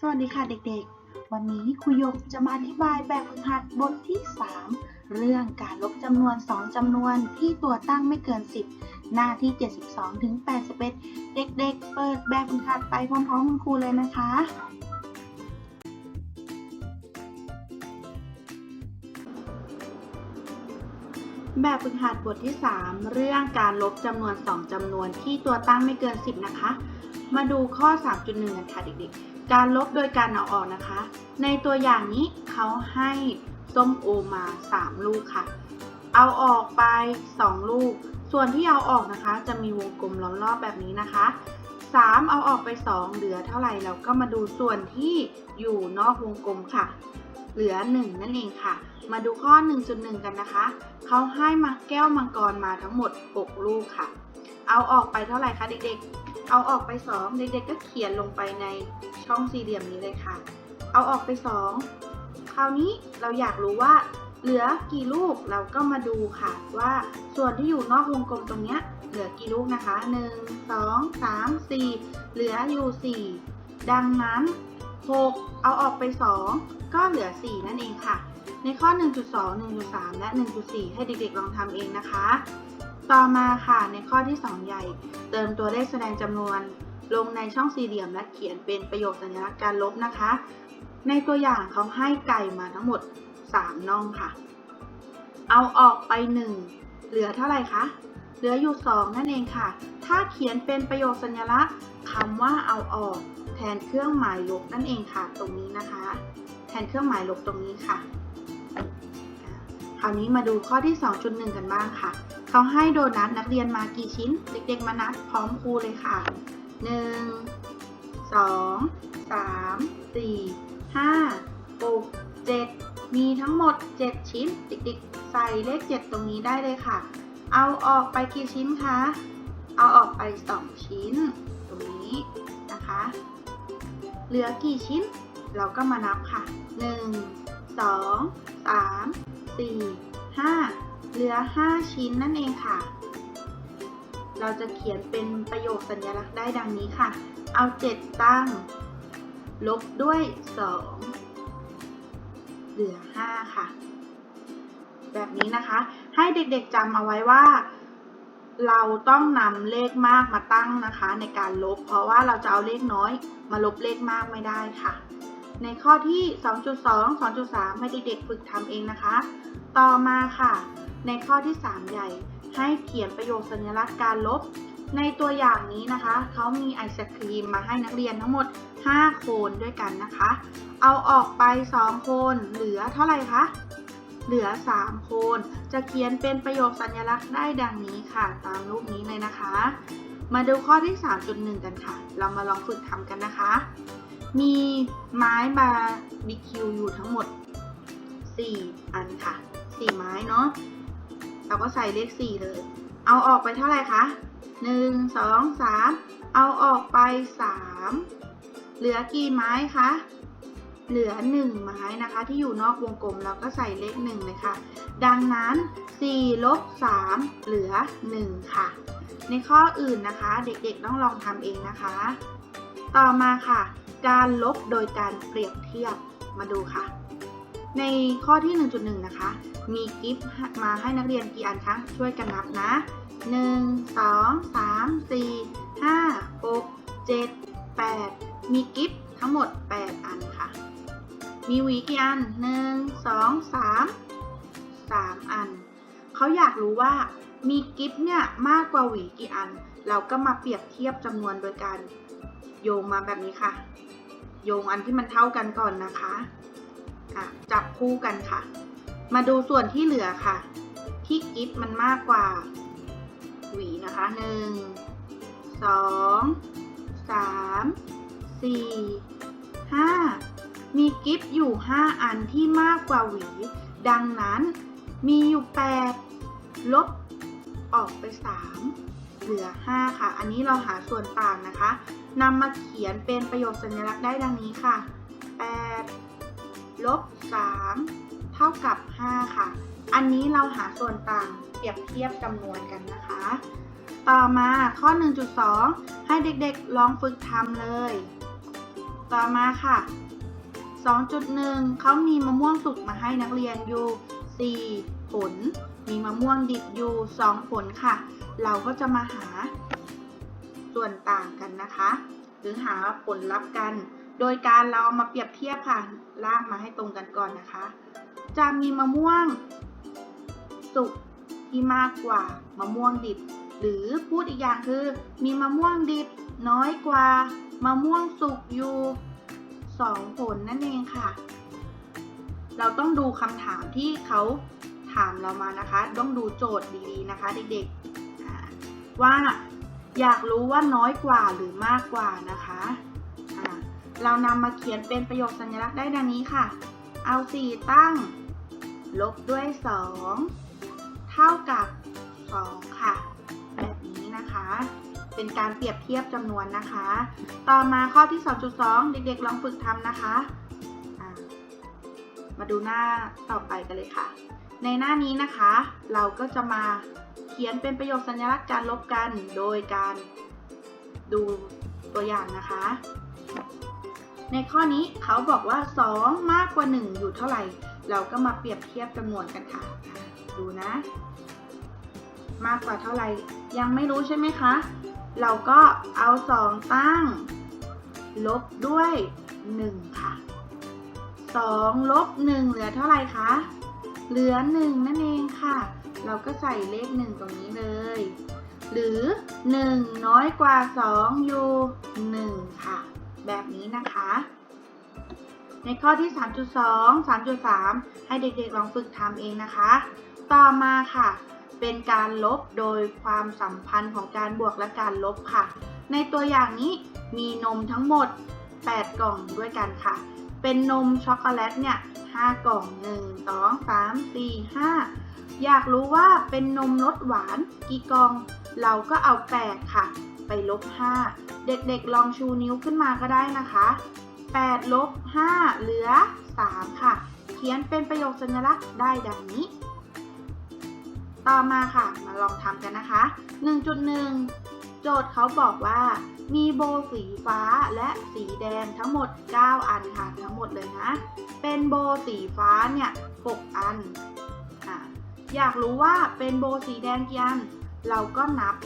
สวัสดีค่ะเด็กๆ วันนี้ครูยกจะมาอธิบายแบบฝึกหัดบทที่ 3 เรื่องการลบจำนวน 2จำนวนที่ตัวตั้งไม่เกิน 10 หน้าที่ 72ถึง81 เด็กๆ เปิดแบบฝึกหัดไปพร้อมๆคุณครูเลยนะคะ แบบฝึกหัดบทที่ 3 เรื่องการลบจำนวน 2จำนวนที่ตัวตั้งไม่เกิน 10 นะคะ มาดูข้อ 3.1 กันค่ะเด็กๆ การลบโดยการเอาออกนะคะ ในตัวอย่างนี้เขาให้ส้มโอมา 3 ลูกค่ะ เอาออกไป 2 ลูก ส่วนที่เอาออกนะคะ จะมีวงกลมล้อมรอบแบบนี้นะคะ 3 เอาออกไป 2 เหลือเท่าไหร่เราก็มาดูส่วนที่อยู่นอกวงกลมค่ะ เหลือ 1 นั่นเองค่ะ มาดูข้อ 1.1 กันนะคะ เขาให้มาแก้วมังกรมาทั้งหมด 6 ลูกค่ะ เอาออกไปเท่าไหร่คะเด็กๆ เอาออกไป 2 เด็กๆก็เขียนลงไปในช่องสี่เหลี่ยมนี้เลยค่ะ เอาออกไป 2 คราวนี้เราอยากรู้ว่าเหลือกี่ลูกเราก็มาดูค่ะ ว่าส่วนที่อยู่นอกวงกลมตรงเนี้ยเหลือกี่ลูกนะคะ 1 2 3 4 เหลืออยู่ 4 ดังนั้น 6 เอาออกไป 2 ก็เหลือ 4 นั่นเองค่ะ ในข้อ 1.2 1.3 และ 1.4 ให้เด็กๆลองทำเองนะคะ ต่อมาค่ะในข้อที่ 2 ใหญ่ เติมตัวเลขแสดงจำนวน ลงในช่องสี่เหลี่ยมและเขียนเป็นประโยคสัญลักษณ์การลบนะคะ ในตัวอย่างเขาให้ไก่มาทั้งหมด 3น่องค่ะ เอาออกไป 1 เหลือเท่าไหร่คะเหลืออยู่ 2 นั่นเองค่ะ ถ้าเขียนเป็นประโยคสัญลักษณ์คำว่าเอาออก แทนเครื่องหมายลบนั่นเองค่ะ ตรงนี้นะคะ แทนเครื่องหมายลบตรงนี้ค่ะ คราวนี้มาดูข้อที่ 2.1 กันบ้างค่ะ เขาให้โดนัทนักเรียนมากี่ชิ้น เด็กๆมานับพร้อมครูเลยค่ะ 1 2 3 4 5 6 7 มีทั้งหมด 7 ชิ้น เด็กๆ ใส่เลข 7 ตรงนี้ได้เลยค่ะ เอาออกไปกี่ชิ้นคะ เอาออกไป 2 ชิ้น ตรงนี้นะคะ เหลือกี่ชิ้น เราก็มานับค่ะ 1 2 3 4 5 เหลือ 5 ชิ้นนั่นเองค่ะ เราจะเขียนเป็นประโยคสัญลักษณ์ได้ดังนี้ค่ะ เอา 7 ตั้ง ลบด้วย 2 เหลือ 5 ค่ะ แบบนี้นะคะ ให้เด็กๆจำเอาไว้ว่าเราต้องนำเลขมากมาตั้งนะคะ ในการลบ เพราะว่าเราจะเอาเลขน้อยมาลบเลขมากไม่ได้ค่ะ ในข้อที่ 2.2 2.3 ให้เด็กๆฝึกทำเองนะคะ ต่อมาค่ะ ในข้อที่ 3 ใหญ่ ให้เขียนประโยคสัญลักษณ์การลบ ในตัวอย่างนี้นะคะ เขามีไอศครีมมาให้นักเรียนทั้งหมด 5 โคนด้วยกันนะคะ เอาออกไป 2 โคน เหลือเท่าไหร่คะ เหลือ 3 โคน จะเขียนเป็นประโยคสัญลักษณ์ได้ดังนี้ค่ะ ตามรูปนี้เลยนะคะ มาดูข้อที่ 3.1 กันค่ะ เรามาลองฝึกทำกันนะคะ มีไม้บาร์บีคิวอยู่ทั้งหมด 4 อันค่ะ 4 ไม้เนาะเราก็ใส่เลข 4 เลย เอาออกไปเท่าไหร่คะ 1 2 3 เอาออกไป 3 เหลือกี่ไม้คะ เหลือ 1 ไม้นะคะที่อยู่นอกวงกลมเราก็ใส่เลข 1 เลยค่ะ ดังนั้น4ลบ3เหลือ 1 ค่ะ ในข้ออื่นนะคะ เด็กๆต้องลองทำเองนะคะ ต่อมาค่ะ การลบโดยการเปรียบเทียบมาดูค่ะ ในข้อที่ 1.1 นะคะ มีกิฟต์มาให้นักเรียนกี่อันคะช่วยกันนับนะ 1 2 3 4 5 6 7 8 มีกิฟต์ทั้งหมด 8 อันค่ะ มีหวีกี่อัน 1 2 3 3 อัน เขาอยากรู้ว่ามีกิฟต์เนี่ยมากกว่าหวีกี่อัน เราก็มาเปรียบเทียบจำนวนโดยการโยงมาแบบนี้ค่ะ โยงอันที่มันเท่ากันก่อนนะคะะจับคู่กันค่ะ มาดูส่วนที่เหลือค่ะ ที่กิฟต์มันมากกว่า หวีนะคะหนึ่งสองสามสี่ห้ามีกิฟต์อยู่ 5 อันที่มากกว่าหวี ดังนั้นมีอยู่ 8 ลบออกไป 3 เหลือ 5 ค่ะ อันนี้เราหาส่วนต่างนะคะ นำมาเขียนเป็นประโยคสัญลักษณ์ได้ดังนี้ค่ะ 8 ลบ 3 เท่ากับ 5 ค่ะ อันนี้เราหาส่วนต่างเปรียบเทียบจำนวนกันนะคะ ต่อมาข้อ 1.2 ให้เด็กๆลองฝึกทำเลย ต่อมาค่ะ 2.1 เขามีมะม่วงสุกมาให้นักเรียนอยู่ 4 ผล มีมะม่วงดิบอยู่ 2 ผลค่ะ เราก็จะมาหา ส่วนต่างกันนะคะ หรือหาผลลัพธ์กัน โดยการเราเอามาเปรียบเทียบค่ะลากมาให้ตรงกันก่อนนะคะ จะมีมะม่วง สุกที่มากกว่ามะม่วงดิบ หรือพูดอีกอย่างคือ มีมะม่วงดิบน้อยกว่ามะม่วงสุกอยู่สองผลนั่นเองค่ะ เราต้องดูคำถามที่เขาถามเรามานะคะ ต้องดูโจทย์ดีๆนะคะเด็กๆว่า อยากรู้ว่าน้อยกว่าหรือมากกว่านะคะอ่าเรานำมาเขียนเป็นประโยคสัญลักษณ์ได้ดังนี้ค่ะ เอา 4 ตั้ง ลบด้วย 2 เท่ากับ 2 ค่ะ แบบนี้นะคะ เป็นการเปรียบเทียบจำนวนนะคะ ต่อมาข้อที่ 2.2 เด็กๆ ลองฝึกทำนะคะะมาดูหน้าต่อไปกันเลยค่ะ ในหน้านี้นะคะ เราก็จะมา เขียนเป็นประโยคสัญลักษณ์การลบกัน โดยการดูตัวอย่างนะคะ ในข้อนี้เขาบอกว่า 2 มากกว่า 1 อยู่เท่าไหร่ เราก็มาเปรียบเทียบจำนวนกันค่ะ ดูนะ มากกว่าเท่าไหร่ ยังไม่รู้ใช่ไหมคะ เราก็เอา 2 ตั้ง ลบด้วย 1 ค่ะ 2 ลบ 1 เหลือเท่าไหร่คะ เหลือ 1 นั่นเองค่ะ เราก็ใส่เลข 1 ตรงนี้เลย หรือ 1 น้อยกว่า 2 อยู่ 1 ค่ะ แบบนี้นะคะ ในข้อที่ 3.2 3.3 ให้เด็กๆลองฝึกทำเองนะคะ ต่อมาค่ะ เป็นการลบโดยความสัมพันธ์ของการบวกและการลบค่ะ ในตัวอย่างนี้มีนมทั้งหมด 8 กล่องด้วยกันค่ะ เป็นนมช็อกโกแลตเนี่ย5กล่อง 1 2 3 4 5 อยากรู้ว่าเป็นนมรสหวานกี่กอง เราก็เอา 8 ค่ะ ไปลบ 5 เด็กๆลองชูนิ้วขึ้นมาก็ได้นะคะ 8 ลบ 5 เหลือ 3 ค่ะ เขียนเป็นประโยคสัญลักษณ์ได้ดังนี้ ต่อมาค่ะ มาลองทำกันนะคะ 1.1 โจทย์เขาบอกว่า มีโบสีฟ้าและสีแดงทั้งหมด 9 อันค่ะ ทั้งหมดเลยนะ เป็นโบสีฟ้าเนี่ย 6 อัน อยากรู้ว่าเป็นโบสีแดงกี่อัน เราก็นับ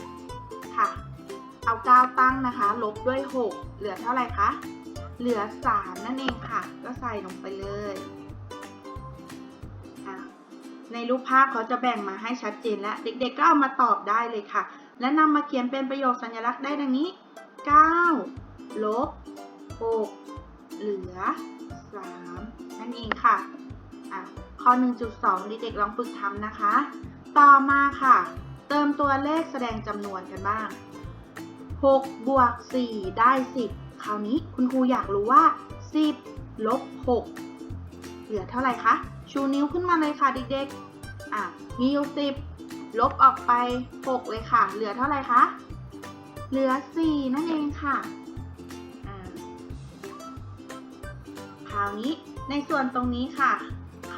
ค่ะ เอา 9 ตั้งนะคะ ลบด้วย 6 เหลือเท่าไหร่คะ เหลือ 3 นั่นเองค่ะ ก็ใส่ลงไปเลยในรูปภาพเขาจะแบ่งมาให้ชัดเจนแล้วเด็กๆก็เอามาตอบได้เลยค่ะ และนำมาเขียนเป็นประโยคสัญลักษณ์ได้ดังนี้ 9 ลบ 6 เหลือ 3 นั่นเองค่ะอะ ข้อ 1.2 เด็กๆลองฝึกทำนะคะ ต่อมาค่ะ เติมตัวเลขแสดงจำนวนกันบ้าง 6 บวก 4 ได้ 10 คราวนี้คุณครูอยากรู้ว่า 10 ลบ 6 เหลือเท่าไหร่คะ ชูนิ้วขึ้นมาเลยค่ะเด็กๆ อะ มีอยู่ 10 ลบออกไป 6 เลยค่ะ เหลือเท่าไหร่คะ เหลือ 4 นั่นเองค่ะคราวนี้ในส่วนตรงนี้ค่ะ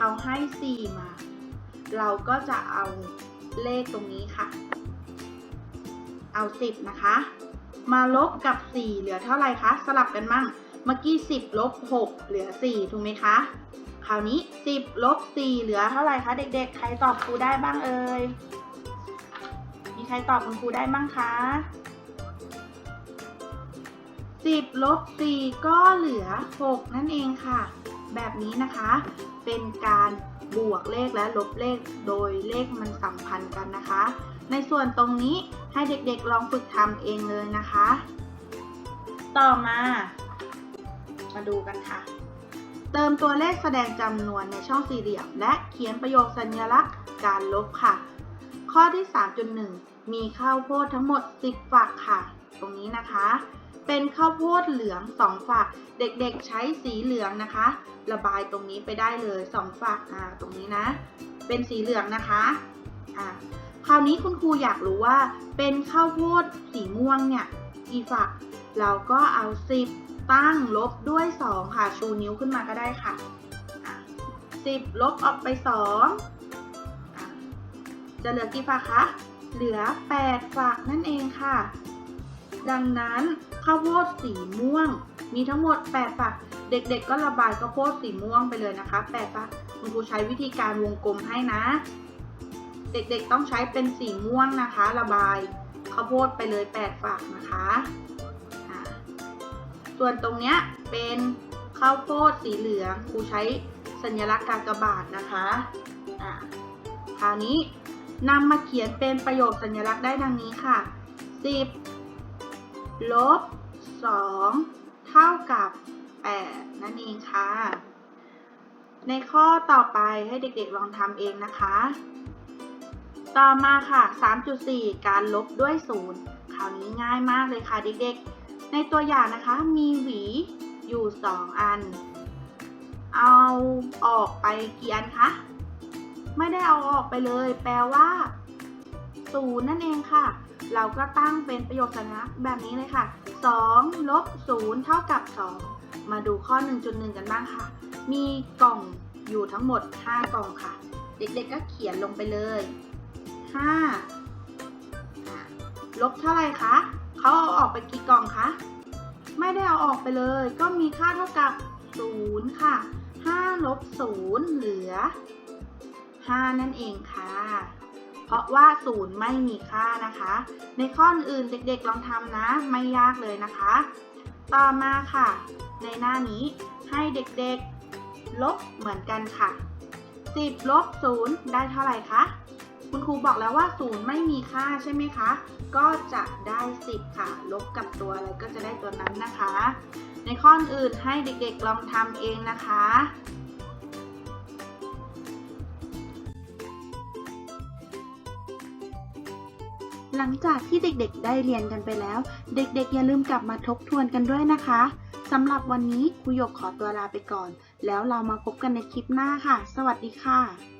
เขาให้ 4 มา เราก็จะเอาเลขตรงนี้ค่ะ เอา 10 นะคะ มาลบกับ 4 เหลือเท่าไหร่คะ สลับกันมั่ง เมื่อกี้ 10 ลบ 6 เหลือ 4 ถูกไหมคะ คราวนี้ 10 ลบ 4 เหลือเท่าไหร่คะเด็กๆ ใครตอบครูได้บ้างเอ่ย มีใครตอบคุณครูได้บ้างคะ10ลบ4ก็เหลือ 6 นั่นเองค่ะ แบบนี้นะคะ เป็นการบวกเลขและลบเลขโดยเลขมันสัมพันธ์กันนะคะ ในส่วนตรงนี้ให้เด็กๆลองฝึกทำเองเลยนะคะ ต่อมา มาดูกันค่ะ เติมตัวเลขแสดงจำนวนในช่องสี่เหลี่ยม และเขียนประโยคสัญลักษณ์การลบค่ะ ข้อที่ 3.1 มีข้าวโพดทั้งหมด 10ฝักค่ะ ตรงนี้นะคะ เป็นข้าวโพดเหลือง2ฝัก เด็กๆใช้สีเหลืองนะคะ ระบายตรงนี้ไปได้เลย2ฝักอ่าตรงนี้นะ เป็นสีเหลืองนะคะอ่าคราวนี้คุณครูอยากรู้ว่า เป็นข้าวโพดสีม่วงเนี่ยกี่ฝัก เราก็เอา 10 ตั้งลบด้วย 2 ค่ะ ชูนิ้วขึ้นมาก็ได้ค่ะ 10 ลบออกไป2อะจะเหลือกี่ฝักคะ เหลือ 8 ฝักนั่นเองค่ะ ดังนั้น ข้าวโพดสีม่วง มีทั้งหมด 8 ฝัก เด็กๆ ก็ระบายข้าวโพดสีม่วงไปเลยนะคะ 8 ฝัก คุณครูใช้วิธีการวงกลมให้นะ เด็กๆ ต้องใช้เป็นสีม่วงนะคะ ระบายข้าวโพดไปเลย 8 ฝักนะคะ ส่วนตรงเนี้ยเป็นข้าวโพดสีเหลือง ครูใช้สัญลักษณ์กากบาทนะคะอ่าคราวนี้นำมาเขียนเป็นประโยคสัญลักษณ์ได้ดังนี้ค่ะ 10 ลบ 2 เท่ากับ 8 นั่นเองค่ะ ในข้อต่อไปให้เด็กๆลองทำเองนะคะ ต่อมาค่ะ 3.4 การลบด้วย 0 คราวนี้ง่ายมากเลยค่ะเด็กๆ ในตัวอย่างนะคะมีหวีอยู่ 2 อัน เอาออกไปกี่อันคะไม่ได้เอาออกไปเลย แปลว่า0นั่นเองค่ะ เราก็ตั้งเป็นประโยคสัญลักษณ์แบบนี้เลยค่ะ 2 ลบ 0 เท่ากับ 2 มาดูข้อ 1.1 กันบ้างค่ะ มีกล่องอยู่ทั้งหมด 5 กล่องค่ะ เด็กๆก็เขียนลงไปเลย 5 ลบเท่าไหร่คะ เขาเอาออกไปกี่กล่องคะ ไม่ได้เอาออกไปเลย ก็มีค่าเท่ากับ 0 ค่ะ 5 ลบ 0 เหลือ 5 นั่นเองค่ะ เพราะว่า0ไม่มีค่านะคะ ในข้ออื่นเด็กๆลองทำนะ ไม่ยากเลยนะคะ ต่อมาค่ะ ในหน้านี้ให้เด็กๆ ลบเหมือนกันค่ะ 10ลบ0ได้เท่าไหร่คะคุณครูบอกแล้วว่า0ไม่มีค่าใช่ไหมคะ ก็จะได้ 10 ค่ะ ลบกับตัวอะไรก็จะได้ตัวนั้นนะคะ ในข้ออื่นให้เด็กๆลองทำเองนะคะ หลังจากที่เด็กๆ ได้เรียนกันไปแล้ว เด็กๆ อย่าลืมกลับมาทบทวนกันด้วยนะคะสำหรับวันนี้ครูหยกขอตัวลาไปก่อน แล้วเรามาพบกันในคลิปหน้าค่ะ สวัสดีค่ะ